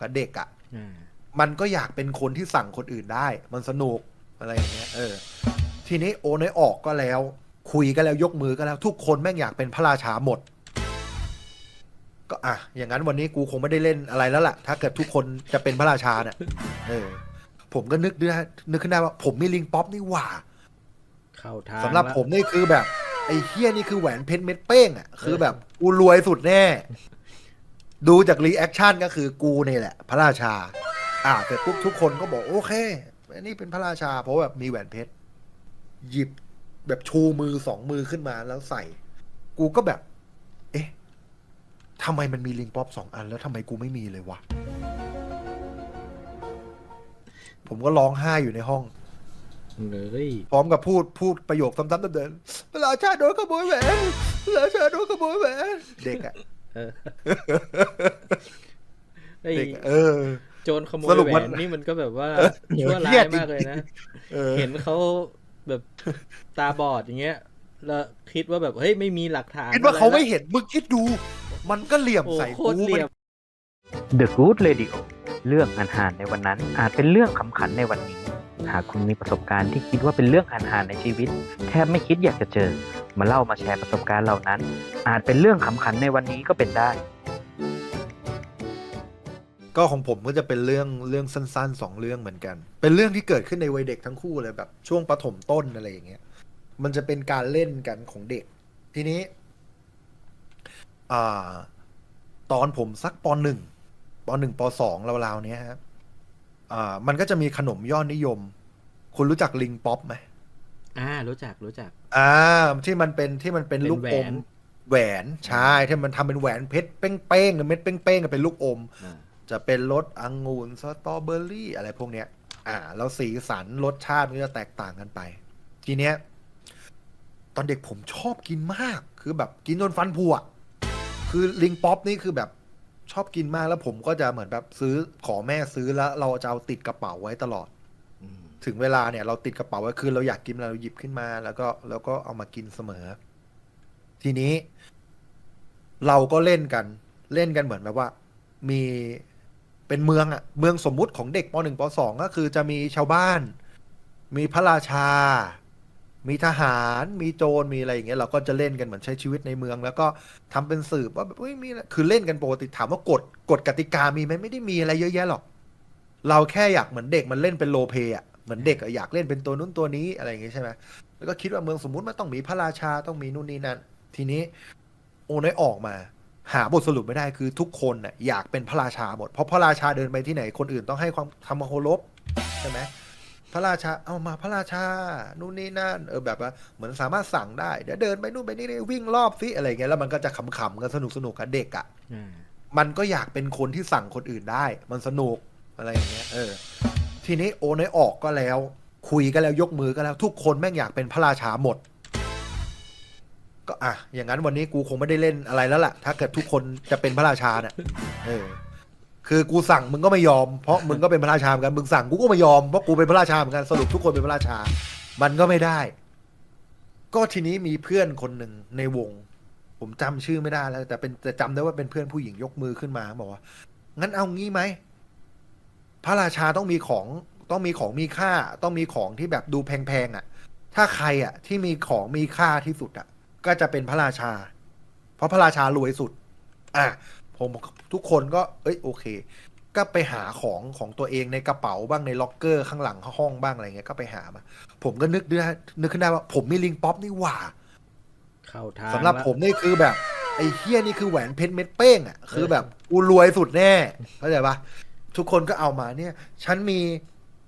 กับเด็กอะ่ะอ่ามันก็อยากเป็นคนที่สั่งคนอื่นได้ มันสนุกอะไรอย่างเงี้ย เออ ทีนี้โอนให้ออกก็แล้ว คุยก็แล้วยกมือก็แล้ว ทุกคนแม่งอยากเป็นพระราชาหมด ก็อะอย่างนั้นวันนี้กูคงไม่ได้เล่นอะไรแล้วล่ะ ถ้าเกิดทุกคนจะเป็นพระราชาเนี่ยเออ ผมก็นึกได้นึกขึ้นได้ว่า ผมมีลิงป๊อปนี่หว่าเข้าทางสำหรับละผมนี่คือแบบไอ้เฮี้ยนี่คือแหวนเพชรเม็ดเป้งอะคือแบบกูรวยสุดแน่ ดูจากรีแอคชั่นก็คือกูนี่แหละ พระราชา อ่าแต่ปุ๊บทุกคนก็บอกโอเคอันนี้เป็นพระราชา เพราะแบบมีแหวนเพชร หยิบแบบชูมือสองมือขึ้นมาแล้วใส่ กูก็แบบ เอ๊ะทำไมมันมีลิงป๊อปสองอัน แล้วทำไมกูไม่มีเลยวะ ผมก็ร้องไห้อยู่ในห้อง เลยพร้อมกับพูดพูดประโยคซ้ำๆเดิมๆเวลาชาติโดนขโมยแหวนเวลาชาติโดนขโมยแหวน เด็กอะ เออไอ้เด็กอะเออ โจรขโมยสรุปแหวมันนนี่มันก็แบบว่าเออชั่วร้าเหี้ยยมากเลยนะเออเห็นเขาแบบตาบอดอย่างเงี้ย แล้วคิดว่าแบบเฮ้ยไม่มีหลักฐานคิดว่าเขาไม่อะรละเห็นมึงคิดดู มันก็เหลี่ยมโอ้ใส่โคกูตรเหลี่ยม The Good Radio เรื่องอันหารในวันนั้นอาจเป็นเรื่องขำขันในวันนี้ หากคุณมีประสบการณ์ที่คิดว่าเป็นเรื่องอันหาในชีวิต แทบไม่คิดอยากจะเจอ มาเล่ามาแชร์ประสบการณ์เหล่านั้น อาจเป็นเรื่องขำขันในวันนี้ก็เป็นได้ ก็ของผมก็จะเป็นเรื่องเรื่องสั้นๆสองเรื่องเหมือนกัน เป็นเรื่องที่เกิดขึ้นในวัยเด็กทั้งคู่เลยแบบ ช่วงประถมต้นอะไรอย่างเงี้ย มันจะเป็นการเล่นกันของเด็ก ทีนี้ อ่า ตอนผมสักปหนึ่งปหนึ่งปสองราวๆเนี้ยครับ อ่ามันก็จะมีขนมยอดนิยม คุณรู้จักลิงป๊อปไหมอ่า รู้จักรู้จัก อ่าที่มันเป็นที่มันเป็นเป็นลูกแหวอน มแหวนใช่ที่มันทำเป็นแหวนเพชรเป้งๆหรือเม็ดเป้งๆกับเป็นลูกอม อ่าจะเป็นรสองุ่นสตรอเบอรี่อะไรพวกเนี้ย อ่า แล้วสีสันรสชาติมันก็จะแตกต่างกันไป ทีเนี้ย ตอนเด็กผมชอบกินมาก คือแบบกินจนฟันผุอะคือลิงป๊อปนี่คือแบบ ชอบกินมากแล้วผมก็จะเหมือนแบบซื้อขอแม่ซื้อแล้วเราจะเอาติดกระเป๋าไว้ตลอดถึงเวลาเนี่ยเราติดกระเป๋าไว้คือเราอยากกินเราหยิบขึ้นมา แล้วก็แล้วก็เอามากินเสมอ ทีนี้ เราก็เล่นกัน เล่นกันเหมือนแบบว่า มีเป็นเมืองอะเมืองสมมุติของเด็กปหนึ่งปสองก็คือจะมีชาวบ้าน มีพระราชา มีทหารมีโจรมีอะไรอย่างเงี้ยเราก็จะเล่นกันเหมือนใช้ชีวิตในเมือง แล้วก็ทำเป็นสืบว่าแบบเฮ้ยมีอะไรคือเล่นกันปกติถามว่ากฎกฎกติกามีไหมไม่ได้มีอะไรเยอะแยะหรอก เราแค่อยากเหมือนเด็กมันเล่นเป็นโลเพลย์อะเหมือนเด็กอะอยากเล่นเป็นตัวนู้นตัวนี้อะไรอย่างเงี้ยใช่ไหมแล้วก็คิดว่าเมืองสมมุติมันต้องมีพระราชาต้องมีนู่นนี่นั่นทีนี้ โอ้น้อยออกมา หาบทสรุปไม่ได้คือทุกคนน่ะอยากเป็นพระราชาหมดเพราะพระราชาเดินไปที่ไหนคนอื่นต้องให้ความทำความเคารพใช่ไหม พระราชา เอามาพระราชา นู่นนี่นั่น เออแบบว่าเหมือนสามารถสั่งได้ เดี๋ยวเดินไปนู่นไปนี่วิ่งรอบซิอะไรอย่างเงี้ย แล้วมันก็จะขำๆกันสนุกสนุกกับเด็กอะอ่ามันก็อยากเป็นคนที่สั่งคนอื่นได้ มันสนุกอะไรอย่างเงี้ย เออ ทีนี้โอนให้ออกก็แล้ว คุยก็แล้วยกมือก็แล้ว ทุกคนแม่งอยากเป็นพระราชาหมด ก็อะ อย่างนั้นวันนี้กูคงไม่ได้เล่นอะไรแล้วล่ะ ถ้าเกิดทุกคนจะเป็นพระราชาเนี่ยเออ คือกูสั่งมึงก็ไม่ยอมเพราะมึงก็เป็นพระราชาเหมือนกันมึงสั่งกูก็ไม่ยอมเพราะกูเป็นพระราชาเหมือนกันสรุปทุกคนเป็นพระราชา มันก็ไม่ได้ ก็ทีนี้มีเพื่อนคนหนึ่งในวง ผมจำชื่อไม่ได้แล้ว แต่เป็นแต่จำได้ว่าเป็นเพื่อนผู้หญิงยกมือขึ้นมาบอกว่างั้นเอางี้ไหมพระราชาต้องมีของต้องมีของมีค่า ต้องมีของที่แบบดูแพงๆอะ ถ้าใครอะ ที่มีของมีค่าที่สุดอะ ก็จะเป็นพระราชา เพราะพระราชารวยสุด อะ ผมทุกคนก็เอ้ยโอเค ก็ไปหาของของตัวเองในกระเป๋าบ้างในล็อกเกอร์ข้างหลังห้องบ้างอะไรเงี้ยก็ไปหามา ผมก็นึกได้นึกขึ้นได้ว่า ผมมีลิงป๊อปนี่หว่าเข้าทางสำหรับละผมนี่คือแบบไอ้เฮี้ยนี่คือแหวนเพชรเม็ดเป้งอะคือแบบกูรวยสุดแน่เข้าใจปะทุกคนก็เอามาเนี่ย ฉันมี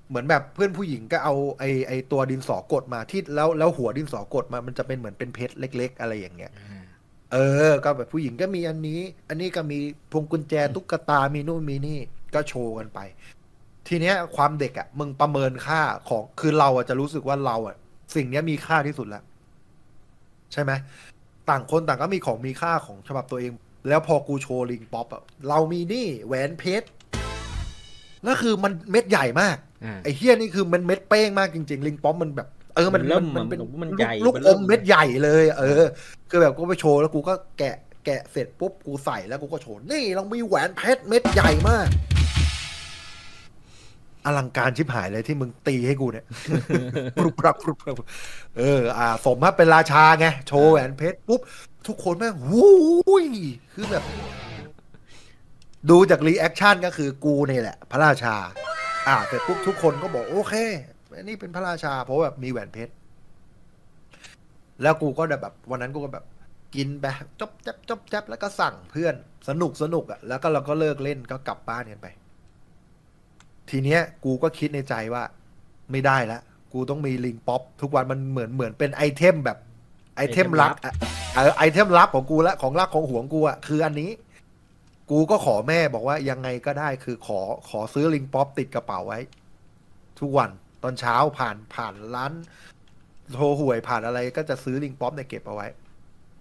เหมือนแบบเพื่อนผู้หญิงก็เอาไอ้ไอ้ตัวดินสอกดมาที่แล้วแล้วหัวดินสอกดมามันจะเป็นเหมือนเป็นเพชรเล็ก ๆ อะไรอย่างเงี้ยอ่า เออ ก็แบบผู้หญิงก็มีอันนี้ อันนี้ก็มีพวงกุญแจตุ๊กตามีนู่นมีนี่ ก็โชว์กันไป ทีเนี้ยความเด็กอะ่ะ มึงประเมินค่าของคือเราอะจะรู้สึกว่าเราอะ่ะ สิ่งเนี้ยมีค่าที่สุดแล้ว ใช่ไหมต่างคนต่างก็มีของมีค่าของฉบับตัวเอง แล้วพอกูโชว์ลิงป๊อปอะเรามีนี่แหวนเพชรแล้วคือมันเม็ดใหญ่มากอ่าไอ้เฮี้ยนี่คือมันเม็ดเป้งมากจริง ๆ ลิงป๊อปมันแบบ เออมันมันเริ่มมันเป็นมันใหญ่ลูกมันอเริ่มมเม็ดใหญ่เลย เออ คือแบบกูไปโชว์แล้วกูก็แกะแกะเสร็จปุ๊บกูใส่แล้วกูก็โชว์นี่เรามีแหวนเพชรเม็ดใหญ่มาก อลังการชิบหายเลยที่มึงตีให้กูเนี่ยปรุบปรับปรุบปรับเออ อ่า สมมาเป็นราชาไงโชว์แหวนเพชรปุ๊บทุกคนแม่งวู้ยคือแบบ ดูจากรีแอคชั่นก็คือกูนี่แหละ พระราชา อ่าเสร็จปุ๊บทุกคนก็บอกโอเค อันนี้เป็นพระราชาเพราะแบบมีแหวนเพชร แล้วกูก็แบบ วันนั้นกูก็แบบ กินไปจบแจ๊บจบแจ๊บแล้วก็สั่งเพื่อนสนุกสนุกอะ แล้วก็เราก็เลิกเล่นก็กลับบ้านกันไป ทีเนี้ย กูก็คิดในใจว่า ไม่ได้ละกูต้องมีลิงป๊อปทุกวันมันเหมือนเหมือนเป็นไอเทมแบบ ไอเทมลับอะเออไอเทมลับของกูละของรักของหวงกูอะคืออันนี้ กูก็ขอแม่บอกว่ายังไงก็ได้คือขอขอซื้อลิงป๊อปติดกระเป๋าไว้ ทุกวัน ตอนเช้าผ่านผ่านร้านโทรหวยผ่านอะไรก็จะซื้อลิงป๊อปเนี่ยเก็บเอาไว้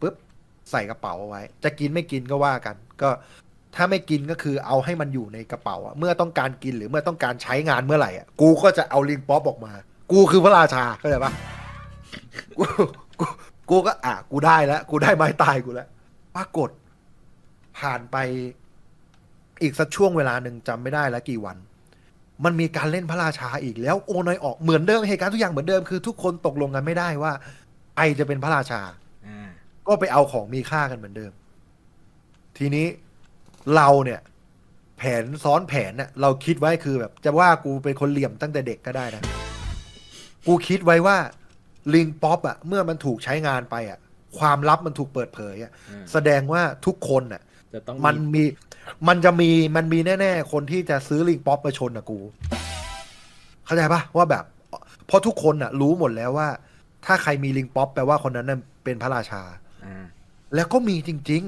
ปุ๊บใส่กระเป๋าเอาไว้ จะกินไม่กินก็ว่ากัน ก็ถ้าไม่กินก็คือเอาให้มันอยู่ในกระเป๋าเมื่อต้องการกินหรือเมื่อต้องการใช้งานเมื่อไหร่กูก็จะเอาลิงป๊อปออกมา กูคือพระราชาเข้าใจปะกูกูกูก็อะกูได้แล้วกูได้ไม้ตายกูแล้วปรากฏผ่านไปอีกสักช่วงเวลาหนึ่งจำไม่ได้แล้วกี่วัน มันมีการเล่นพระราชาอีกแล้วโอนอยออกเหมือนเดิมเหตุการณ์ทุกอย่างเหมือนเดิมคือทุกคนตกลงกันไม่ได้ว่า ไอจะเป็นพระราชา อ่า ก็ไปเอาของมีค่ากันเหมือนเดิม ทีนี้เราเนี่ย แผนซ้อนแผนเนี่ยเราคิดไว้คือแบบ จะว่ากูเป็นคนเหลี่ยมตั้งแต่เด็กก็ได้นะ กูคิดไว้ว่าลิงป๊อปอะเมื่อมันถูกใช้งานไปอะความลับมันถูกเปิดเผยอะอ่าแสดงว่าทุกคนอะ จะต้องมันมี มันจะมี มันมีแน่ๆ คนที่จะซื้อลิงป๊อปมาชนอะกู เข้าใจปะว่าแบบ เพราะทุกคนอะรู้หมดแล้วว่า ถ้าใครมีลิงป๊อปแปลว่าคนนั้นน่ะเป็นพระราชา อ่าแล้วก็มีจริง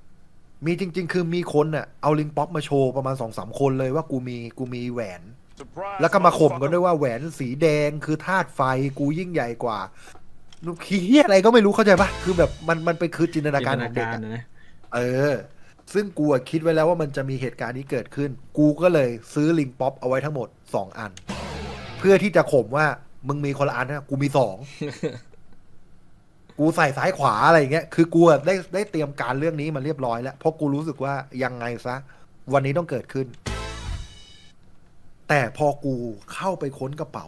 ๆ มีจริง ๆ คือมีคนน่ะเอาลิงป๊อปมาโชว์ประมาณสองสามคนเลยว่ากูมีกูมีแหวน แล้วก็มาข่มกันด้วยว่าแหวนสีแดงคือธาตุไฟกูยิ่งใหญ่กว่าลูกขี้ยอะไรก็ไม่รู้เข้าใจปะคือแบบมันมันเป็นคือจินตนาการของเด็กจินตอะนะนะ เออ ซึ่งกูคิดไว้แล้วว่ามันจะมีเหตุการณ์นี้เกิดขึ้น กูก็เลยซื้อลิงป๊อปเอาไว้ทั้งหมดสองอัน เพื่อที่จะข่มว่ามึงมีคนละอันนะกูมีสองกูใส่ซ้ายขวาอะไรอย่างเงี้ยคือกูได้ได้เตรียมการเรื่องนี้มาเรียบร้อยแล้วเพราะกูรู้สึกว่ายังไงซะ วันนี้ต้องเกิดขึ้น แต่พอกูเข้าไปค้นกระเป๋า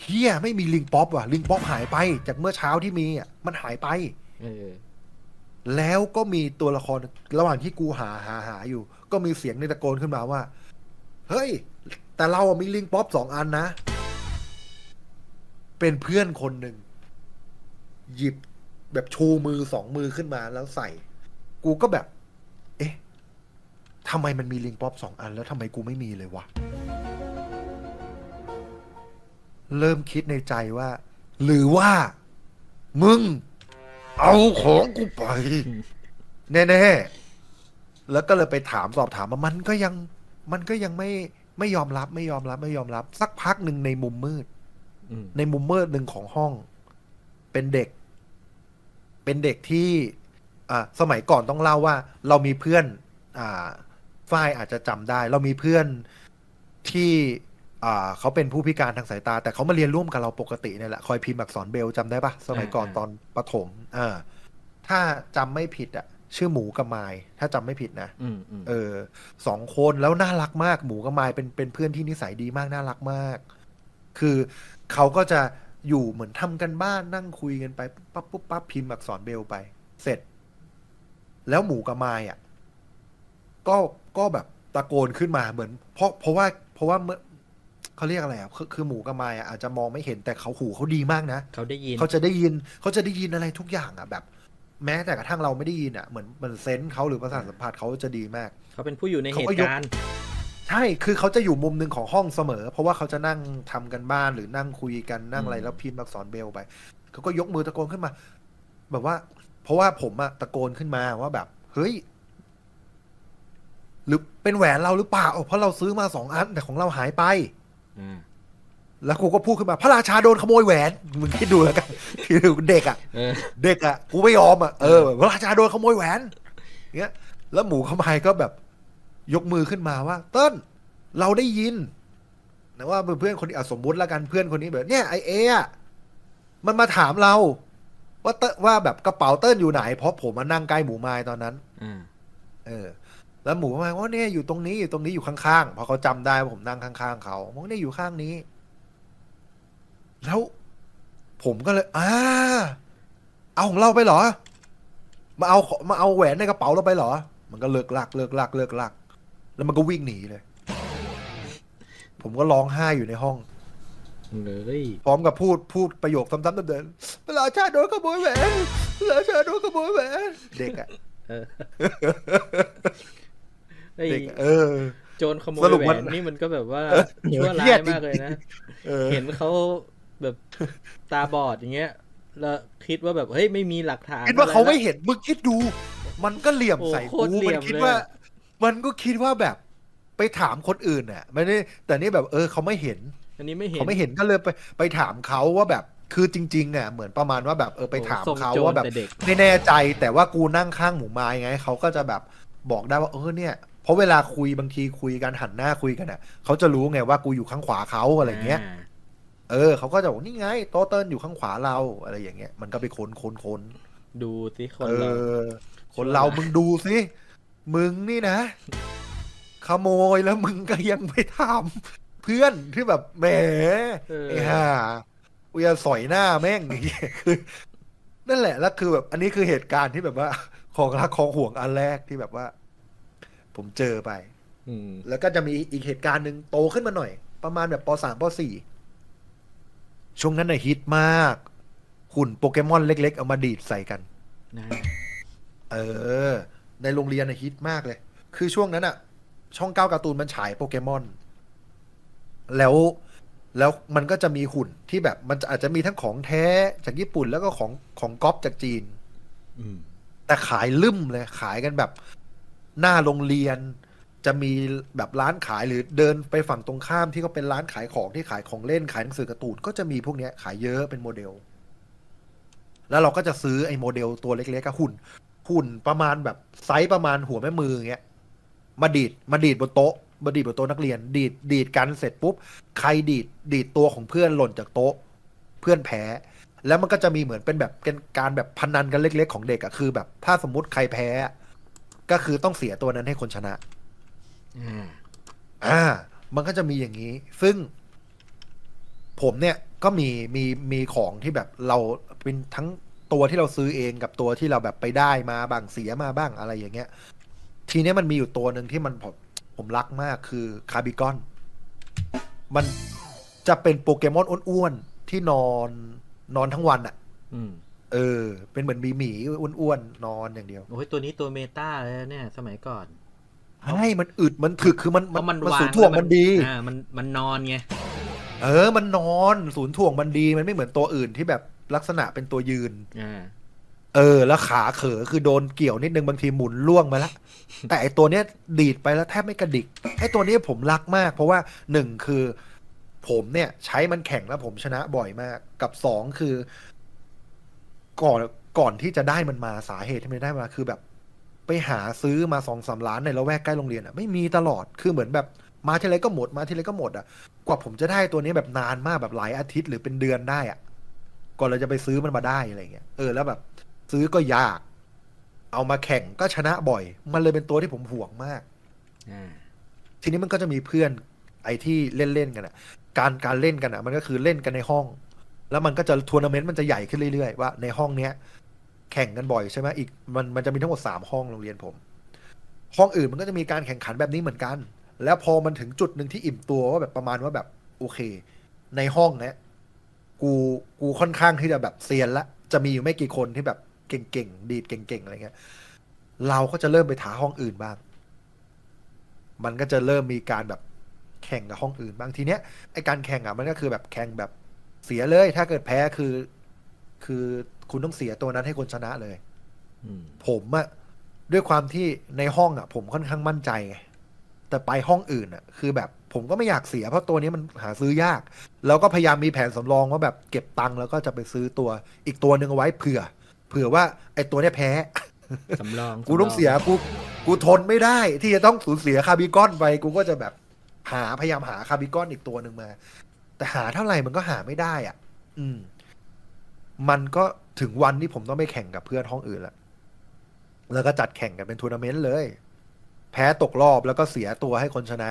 เฮียไม่มีลิงป๊อปว่ะลิงป๊อปหายไป จากเมื่อเช้าที่มีอะมันหายไปเแล้วก็มีตัวละครระหว่างที่กูหาหาหาอยู่ ก็มีเสียงในตะโกนขึ้นมาว่า เฮ้ย แต่เราอะมีลิงป๊อปสองอันนะ เป็นเพื่อนคนหนึ่ง หยิบแบบชูมือสองมือขึ้นมาแล้วใส่ กูก็แบบ เอ๊ะทำไมมันมีลิงป๊อปสองอัน แล้วทำไมกูไม่มีเลยวะ เริ่มคิดในใจว่า หรือว่า มึง เอาของกูไป แน่ๆ แล้วก็เลยไปถามสอบถามมามันก็ยัง มันก็ยังไม่ไม่ยอมรับไม่ยอมรับไม่ยอมรับ สักพักหนึ่งในมุมมืดอืมในมุมมืดหนึ่งของห้อง เป็นเด็ก เป็นเด็กที่อ่าสมัยก่อนต้องเล่าว่า เรามีเพื่อน อ่าฝ้ายอาจจะจำได้ เรามีเพื่อนที่ อ่าเขาเป็นผู้พิการทางสายตา แต่เขามาเรียนร่วมกับเราปกติเนี่ยแหละ คอยพิมพ์อักษรเบรลจำได้ปะสมัยก่อนตอนประถมอ่าถ้าจำไม่ผิดอะ ชื่อหมูกับไมายถ้าจำไม่ผิดนะอืมอืมเออสองคนแล้วน่ารักมากหมูกับไมายเป็นเป็นเพื่อนที่นิสัยดีมากน่ารักมาก คือเขาก็จะอยู่เหมือนทำกันบ้านนั่งคุยกันไปปั๊บปุ๊บปั๊บพิมพ์อักษรเบรลไป เสร็จ แล้วหมูกับไมายอะ ก็ก็แบบตะโกนขึ้นมาเหมือน เพราะเพราะว่าเพราะว่าเมื่อ เขาเรียกอะไรอะคือคือหมูกับไมายอะอาจจะมองไม่เห็นแต่เขาหูเขาดีมากนะ เขาได้ยิน เขาจะได้ยินเขาจะได้ยินอะไรทุกอย่างอะแบบ แม้แต่กระทั่งเราไม่ได้ยินอะเหมือนเหมือนเซนส์เขาหรือประสาทสัมผัสเขาจะดีมาก เขาเป็นผู้อยู่ในเขาเหก็ตุยกการณ์ใช่คือเขาจะอยู่มุมหนึ่งของห้องเสมอ เพราะว่าเขาจะนั่งทำกันบ้านหรือนั่งคุยกันนั่งอะไรแล้วพิมพ์อักษรเบลไปเขาก็ยกมือตะโกนขึ้นมา แบบว่า เพราะว่าผมอะตะโกนขึ้นมาว่าแบบ เฮ้ยหรือเป็นแหวนเราหรือเปล่าเพราะเราซื้อมาสองอันแต่ของเราหายไป อ่าแล้วกูก็พูดขึ้นมา พระราชาโดนขโมยแหวน มึงคิดดูแล้วกันคือเด็กอะเออ เด็กอะ่ะกูไม่ยอมอะ่ะเออพระราชาโดนขโมยแหวนเงี้ย แล้วหมูขมายก็แบบ ยกมือขึ้นมาว่า เติ้ลเราได้ยินนะว่าเพื่อนคนนี้อะสมมุติแล้วกันเพื่อนคนนี้แบบ เนี่ยไอเอะมันมาถามเรา ว่าเต้ว่าแบบกระเป๋าเติ้ลอยู่ไหน เพราะผมมานั่งใกล้หมูไม้ตอนนั้นอ่าเออ แล้วหมูมาว่าเนี่ยอยู่ตรงนี้อยู่ตรงนี้อยู่ข้างๆเพอเขาจำได้ว่าผมนั่งข้างๆเขาบอกเนี่ยอยู่ข้างนี้ แล้ว ผมก็เลยอ่าเอาของเราไปเหรอ มาเอาของมาเอาแหวนในกระเป๋าเราไปเหรอ มันก็เลิกลัก เลิกลัก เลิกลัก แล้วมันก็วิ่งหนีเลย ผมก็ร้องไห้อยู่ในห้องเลยพร้อมกับพูดพูดประโยคซ้ำๆเดิมๆเวลาชาติโดนขโมยแหวนเวลาชาติโดนขโมยแหวนเด็กอะ เออไอ้เด็กอะเออ โจรขโมยสรุปแหวมันนนี่มันก็แบบว่าเออชั่วร้าเหี้ยยมากเลยนะเออเห็นเขาแบบตาบอดอย่างเงี้ย แล้วคิดว่าแบบเฮ้ยไม่มีหลักฐานคิดว่าเขาไม่อะรละเห็นมึงคิดดู มันก็เหลี่ยมโอ้ใส่โคกูตรเหลี่มัยนมคิดเลยว่าอะมันก็คิดว่าแบบไปถามคนอื่นน่ะไม่ได้แต่นี่แบบเออเขาไม่เห็น อันนี้ไม่เห็นเขาไม่เห็นก็เลยไปไปถามเขาว่าแบบคือจริงๆอะเหมือนประมาณว่าแบบเออไปถามโอ้ทรงเขาโจรว่าแบบแต่เด็กไม่แน่ใจแต่ว่ากูนั่งข้างหมูไม้ไงเขาก็จะแบบบอกได้ว่าเออเนี่ย เพราะเวลาคุยบางทีคุยกันหันหน้าคุยกันอะเขาจะรู้ไงว่ากูอยู่ข้างขวาเขาอะไรเงี้ยาเออเขาก็จะบอกนี่ไง โตะเติ้ลอยู่ข้างขวาเราอะไรอย่างเงี้ยมันก็ไปค้นค้นค้นดูสิคนเอเราอ คนเรามึงดูสิมึงนี่นะ ขโมยแล้วมึงก็ยังไปทำเพื่อนที่แบบแหมเออ ไอ้ห่ากูจะสอยหน้าแม่งอย่างเงี้ยคือ นั่นแหละแล้วคือแบบ อันนี้คือเหตุการณ์ที่แบบว่า ของรักของห่วงอันแรกที่แบบว่า ผมเจอไปอืมแล้วก็จะมีอีกเหตุการณ์หนึ่งโตขึ้นมาหน่อย ประมาณแบบปสามปสี่ช่วงนั้นน่ะฮิตมาก หุ่นโปเกมอนเล็ก ๆ เอามาดีดใส่กันนะเออ ในโรงเรียนน่ะฮิตมากเลย คือช่วงนั้นอะช่องเก้าการ์ตูนมันฉายโปเกมอน แล้วแล้วมันก็จะมีหุ่นที่แบบ มันจะอาจจะมีทั้งของแท้จากญี่ปุ่นแล้วก็ของของก๊อปจากจีนอืมแต่ขายลืมเลยขายกันแบบ หน้าโรงเรียน จะมีแบบร้านขายหรือเดินไปฝั่งตรงข้ามที่ก็เป็นร้านขายของที่ขายของเล่นขายหนังสือการ์ตูนก็จะมีพวกเนี้ยขายเยอะเป็นโมเดล แล้วเราก็จะซื้อไอ้โมเดลตัวเล็กๆกับหุ่น หุ่นประมาณแบบไซส์ประมาณหัวแม่มืออย่างเงี้ยมาดีดมาดีดบนโต๊ะมาดีดบนโต๊ะนักเรียน ดีดดีดกันเสร็จปุ๊บใครดีดดีดตัวของเพื่อนหล่นจากโต๊ะ เพื่อนแพ้แล้วมันก็จะมีเหมือนเป็นแบบเป็นการแบบพนันกันเล็ก ๆ ของเด็กอะคือ แบบถ้าสมมติใครแพ้ ก็คือต้องเสียตัวนั้นให้คนชนะอ่าอ่า มันก็จะมีอย่างนี้ ซึ่ง ผมเนี่ยก็มีมีมีของที่แบบเราเป็นทั้งตัวที่เราซื้อเองกับตัวที่เราแบบไปได้มาบ้างเสียมาบ้างอะไรอย่างเงี้ย ทีเนี้ยมันมีอยู่ตัวหนึ่งที่มันผมผมรักมากคือคาร์บิกอน มันจะเป็นโปเกมอนอ้วนๆที่นอนนอนทั้งวันอะอืม เออ เป็นเหมือนหมีหมีๆอ้วนๆนอนอย่างเดียว โอ้ยตัวนี้ตัวเมตาเลยนะเนี่ยสมัยก่อนใช่มันอึดมันถึกคือมันเพราะมันมันวางสูนย์ถ่วงแล้มันดี อ่ามันมันนอนไงเออ มันนอนศูนย์ถ่วงมันดีมันไม่เหมือนตัวอื่นที่แบบลักษณะเป็นตัวยืน อ่าเออ แล้วขาเขอคือโดนเกี่ยวนิดนึงบางทีหมุนล่วงมาแล้วแต่ไอตัวเนี้ยดีดไปแล้วแทบไม่กระดิกไอตัวเนี้ยผมรักมาก เพราะว่าหนึ่งคือ ผมเนี่ย ใช้มันแข่งแล้วผมชนะบ่อยมาก กับสองคือ ก่อนก่อนที่จะได้มันมาสาเหตุที่มันได้มาคือแบบ ไปหาซื้อมาสองสามล้านในละแวกใกล้โรงเรียนอะไม่มีตลอดคือเหมือนแบบมาทีไรก็หมดมาทีไรก็หมดอะ กว่าผมจะได้ตัวนี้แบบนานมากแบบหลายอาทิตย์หรือเป็นเดือนได้อะก่อนเราจะไปซื้อมันมาได้อะไรเงี้ยเออแล้วแบบ ซื้อก็ยาก เอามาแข่งก็ชนะบ่อย มันเลยเป็นตัวที่ผมห่วงมากอ่าทีนี้มันก็จะมีเพื่อนไอ้ที่เล่นเล่นๆกันอะ การการเล่นกันอะ มันก็คือเล่นกันในห้อง แล้วมันก็จะทัวร์นาเมนต์มันจะใหญ่ขึ้นเรื่อยๆว่าในห้องเนี้ยแข่งกันบ่อยใช่ไหมอีกมันมันจะมีทั้งหมดสามห้องโรงเรียนผม ห้องอื่นมันก็จะมีการแข่งขันแบบนี้เหมือนกัน แล้วพอมันถึงจุดหนึ่งที่อิ่มตัวว่าแบบประมาณว่าแบบโอเค ในห้องเนี้ยกูกูค่อนข้างที่จะแบบเซียนละจะมีอยู่ไม่กี่คนที่แบบเก่งๆดีดเก่งๆอะไรเงี้ยเราก็จะเริ่มไปท้าห้องอื่นบ้าง มันก็จะเริ่มมีการแบบแข่งกับห้องอื่นบ้างทีเนี้ยไอการแข่งอะมันก็คือแบบแข่งแบบ เสียเลย ถ้าเกิดแพ้คือ คือคุณต้องเสียตัวนั้นให้คนชนะเลยอืมผมอะด้วยความที่ในห้องอะผมค่อนข้างมั่นใจไงแต่ไปห้องอื่นอะคือแบบ ผมก็ไม่อยากเสียเพราะตัวนี้มันหาซื้อยาก แล้วก็พยายามมีแผนสำรองว่าแบบเก็บตังค์แล้วก็จะไปซื้อตัวอีกตัวหนึ่งเอาไว้เผื่อ เผื่อว่าไอ้ตัวเนี้ยแพ้สำรองกูต้องเสียกูกูทนไม่ได้ ที่จะต้องสูญเสียคาร์บิกอนไปกูก็จะแบบหาพยายามหาคาร์บิกอนอีกตัวหนึ่งมา แต่หาเท่าไหร่มันก็หาไม่ได้อะ อืม มันก็ถึงวันที่ผมต้องไปแข่งกับเพื่อนห้องอื่นแล้วแล้วก็จัดแข่งกันเป็นทัวร์นาเมนต์เลย แพ้ตกรอบแล้วก็เสียตัวให้คนชนะ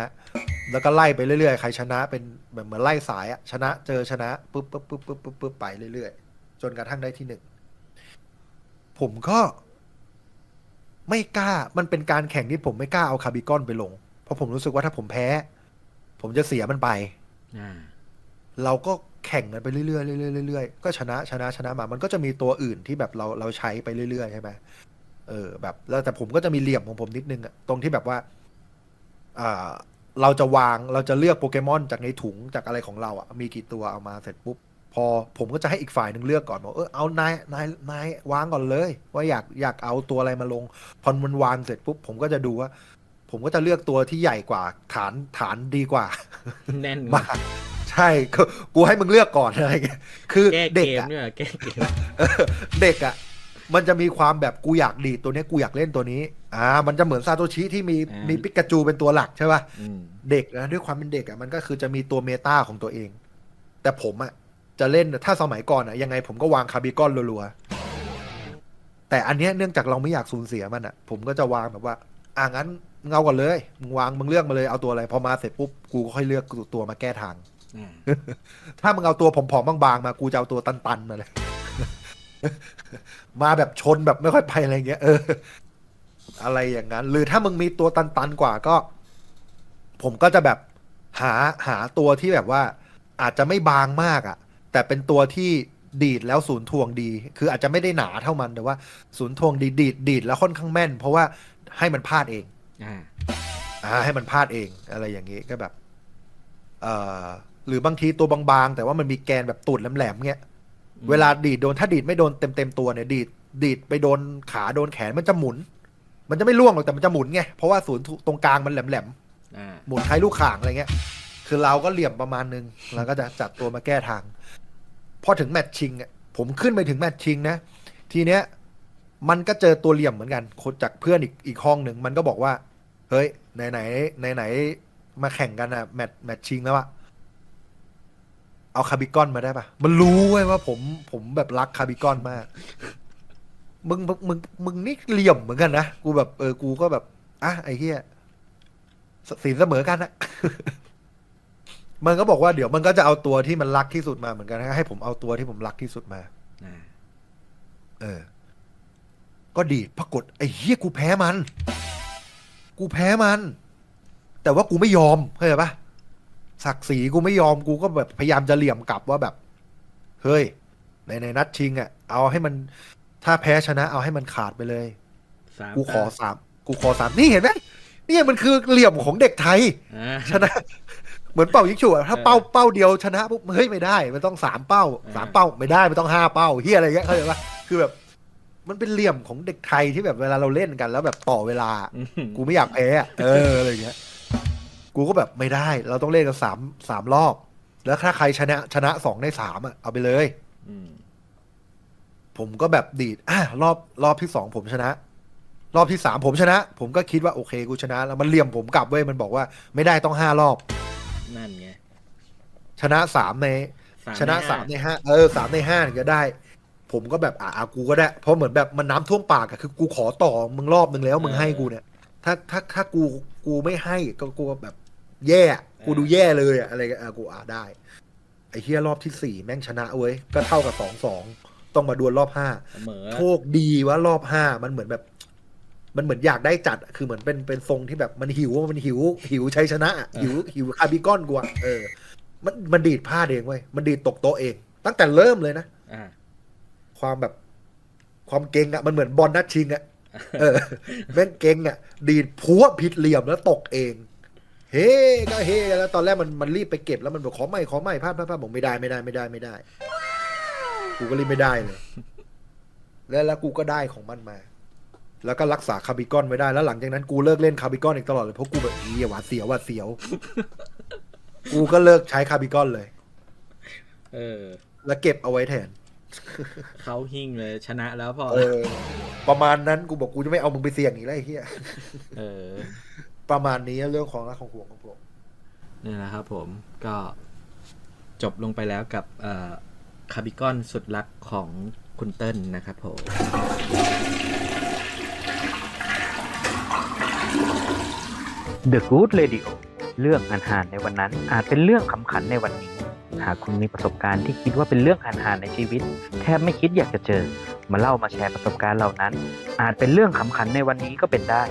แล้วก็ไล่ไปเรื่อยๆ ใครชนะเป็นแบบเหมือนไล่สายอะชนะเจอชนะปุ๊บปุ๊บปุ๊บปุ๊บปุ๊บปุ๊บไปเรื่อยๆ จนกระทั่งได้ที่หนึ่ง ผมก็ไม่กล้า มันเป็นการแข่งที่ผมไม่กล้าเอาคาร์บิกอนไปลง เพราะผมรู้สึกว่าถ้าผมแพ้ ผมจะเสียมันไปอ่า เราก็แข่งกันไปเรื่อยๆเรื่อยๆเรื่อยๆก็ชนะชนะชนะมา มันก็จะมีตัวอื่นที่แบบเราเราใช้ไปเรื่อยๆใช่ไหมเออแบบแล้วแต่ผมก็จะมีเหลี่ยมของผมนิดนึงอะตรงที่แบบว่าอ่าเราจะวางเราจะเลือกโปเกมอนจากในถุงจากอะไรของเราอะมีกี่ตัวเอามาเสร็จปุ๊บพอผมก็จะให้อีกฝ่ายหนึ่งเลือกก่อนบอกเออเอานายนายนายวางก่อนเลย ว่าอยากอยากเอาตัวอะไรมาลง พอมันวางเสร็จปุ๊บผมก็จะดูว่า ผมก็จะเลือกตัวที่ใหญ่กว่าฐานฐานดีกว่า แน่นมาก ใช่คือกูให้มึงเลือกก่อนอะไรเงี้ยคือแก้เด็เกกมอะเนี่ยแก้เกมเออเด็กอะมันจะมีความแบบกูอยากดีดตัวเนี้ยกูอยากเล่นตัวนี้อ่ามันจะเหมือนซาโตชิที่มีอ่ามีมีปิกาจูเป็นตัวหลักใช่ป่ะ อืมเด็กนะด้วยความเป็นเด็กอะมันก็คือจะมีตัวเมตาของตัวเอง แต่ผมอะจะเล่นถ้าสมัยก่อนอะยังไงผมก็วางคาร์บิกอนรัวๆแต่อันเนี้ยเนื่องจากเราไม่อยากสูญเสียมันอะผมก็จะวางแบบว่าอ่างั้นมึงเอาก่อนเลยมึงวางมึงเลือกมาเลยเอาตัวอะไรพอมาเสร็จปุ๊บกูก็ค่อยเลือกตัวมาแก้ทางอ่า ถ้ามึงเอาตัวผอมๆบางๆมากูจะเอาตัวตันๆมาเลย มาแบบชนแบบไม่ค่อยไปอะไรเงี้ยเออ อะไรอย่างนั้น หรือถ้ามึงมีตัวตันๆกว่าก็ ผมก็จะแบบหาหาตัวที่แบบว่า อาจจะไม่บางมากอะ่ะ แต่เป็นตัวที่ดีดแล้วศูนย์ทวงดี คืออาจจะไม่ได้หนาเท่ามันแต่ว่าศูนย์ทวงดีดีดดีดแล้วค่อนข้างแม่น เพราะว่าให้มันพลาดเองอ่าอ่าให้มันพลาดเองอะไรอย่างนี้ก็แบบ เอ่อ หรือบางทีตัวบางๆ แต่ว่ามันมีแกนแบบตูดแหลมๆเงี้ยเวลาดีดโดนถ้าดีดไม่โดนเต็มๆตัวเนี่ย ดีดดีดไปโดนขาโดนแขนมันจะหมุน มันจะไม่ล่วงหรอกแต่มันจะหมุนไงเพราะว่าศูนย์ตรงกลางมันแหลมอ่าๆหมุนคล้ายลูกข่างอะไรเงี้ย คือเราก็เหลี่ยมประมาณนึงเราก็จะจัดตัวมาแก้ทางพอถึงแมตช์ชิงอะผมขึ้นไปถึงแมตช์ชิงนะทีเนี้ยมันก็เจอตัวเหลี่ยมเหมือนกันคนจากเพื่อนอีกอีกห้องหนึ่งมันก็บอกว่า เฮ้ยไหนไหนไหนไหนๆมาแข่งกันอะแมตช์แมตช์ชิงแล้วอะ เอาคาร์บิกอนมาได้ปะมันรู้เว้ยว่าผมผมแบบรักคาร์บิกอนมาก มึงมึงมึงมึงนี่เหลี่ยมเหมือนกันนะ กูแบบเออ กูก็แบบ อะไอ้เหี้ยสสีเสมอกันนะ มันก็บอกว่าเดี๋ยวมันก็จะเอาตัวที่มันรักที่สุดมาเหมือนกันนะให้ผมเอาตัวที่ผมรักที่สุดมา อ่าเออ ก็ดีดปรากฏไอ้เฮียกูแพ้มัน กูแพ้มัน แต่ว่ากูไม่ยอมเข้าใจปะ ศักดิ์ศรีกูไม่ยอมกูก็แบบพยายามจะเหลี่ยมกลับว่าแบบ เฮ้ย ในในนัดชิงอะ เอาให้มันถ้าแพ้ชนะเอาให้มันขาดไปเลย สามกูขอสามกูขอสามนี่เห็นไหมนี่มันคือเหลี่ยมของเด็กไทย อ่า ชนะ เหมือนเป้ายิงฉุบอะถ้าเออเป้าเป้าเดียวชนะปุ๊บเฮ้ยไม่ได้ มันต้องสามเป้าเออสามเป้าไม่ได้มันต้องห้าเป้าเฮียอะไรเงี้ยเข้าใจปะคือแบบ มันเป็นเหลี่ยมของเด็กไทยที่แบบเวลาเราเล่นกันแล้วแบบต่อเวลาอืมกูไม่อยากแพ้อะเอออะไรเงี้ย กูก็แบบไม่ได้ เราต้องเล่นกันสามสามรอบ แล้วถ้าใครชนะชนะสองในสามอะเอาไปเลย อืม ผมก็แบบดีดอะรอบรอบที่สองผมชนะ รอบที่สามผมชนะ ผมก็คิดว่าโอเคกูชนะ แล้วมันเหลี่ยมผมกลับเว้ยมันบอกว่า ไม่ได้ต้องห้ารอบ นั่นไงชนะสามในสามชนะในห้าสามในห้าเออสามในห้าถึงจะได้ ผมก็แบบอ่ากูก็ได้ เพราะเหมือนแบบมันน้ำท่วมปากอะคือกูขอต่อมึงรอบนึงแล้วมึงให้กูเนี่ย ถ้าถ้าถ้ากูกูไม่ให้ก็กูแบบ แย่อะกูดูแย่เลยอะอะไรก็อะกูอ่าได้ ไอ้เฮียรอบที่สี่แม่งชนะเว้ย ก็เท่ากับสองสองต้องมาดวลรอบห้า เสมอโชคดีว่ารอบห้ามันเหมือนแบบ มันเหมือนอยากได้จัดอะคือเหมือนเป็นเป็นทรงที่แบบมันหิวมันหิว หิวชัยชนะอะหิวหิวคาร์บิกอนกูอะเออ มันมันดีดพลาดเองเว้ยมันดีดตกโต๊ะเอง ตั้งแต่เริ่มเลยนะ อ่า ความแบบ ความเก่งอะมันเหมือนบอลนัดชิงอะเออ แม่งเก่งอะดีดพัวผิดเหลี่ยมแล้วตกเอง เฮ้ก็เฮ้กันแล้วตอนแรกมันมันรีบไปเก็บแล้วมันบอกขอใหม่ขอใหม่พลาดพลาดพลาดบอกไม่ได้ไม่ได้ไม่ได้ไม่ได้ กูก็รีบไม่ได้เลย แล้วแล้วกูก็ได้ของมันมา แล้วก็รักษาคาร์บิกอนไว้ได้แล้วหลังจากนั้นกูเลิกเล่นคาร์บิกอนอีกตลอดเลยเพราะกูแบบเฮียหวาดเสียวหวาดเสียว กูก็เลิกใช้คาร์บิกอนเลย เออ แล้วเก็บเอาไว้แทนเขาหิ้งเลย ชนะแล้วพอเออ ประมาณนั้นกูบอกกูจะไม่เอามึงไปเสี่ยงอีกแล้วไอ้เฮียเออ ประมาณนี้เรื่องของรักของห่วงของผมนี่นะครับผมก็จบลงไปแล้วกับเอ่อคาร์บิกอนสุดรักของคุณเติ้ลนะครับผม The Good Radio เรื่องอันหารในวันนั้น อาจเป็นเรื่องขำขันในวันนี้ หากคุณมีประสบการณ์ที่คิดว่าเป็นเรื่องอันหารในชีวิต แทบไม่คิดอยากจะเจอ มาเล่ามาแชร์ประสบการณ์เหล่านั้น อาจเป็นเรื่องขำขันในวันนี้ก็เป็นได้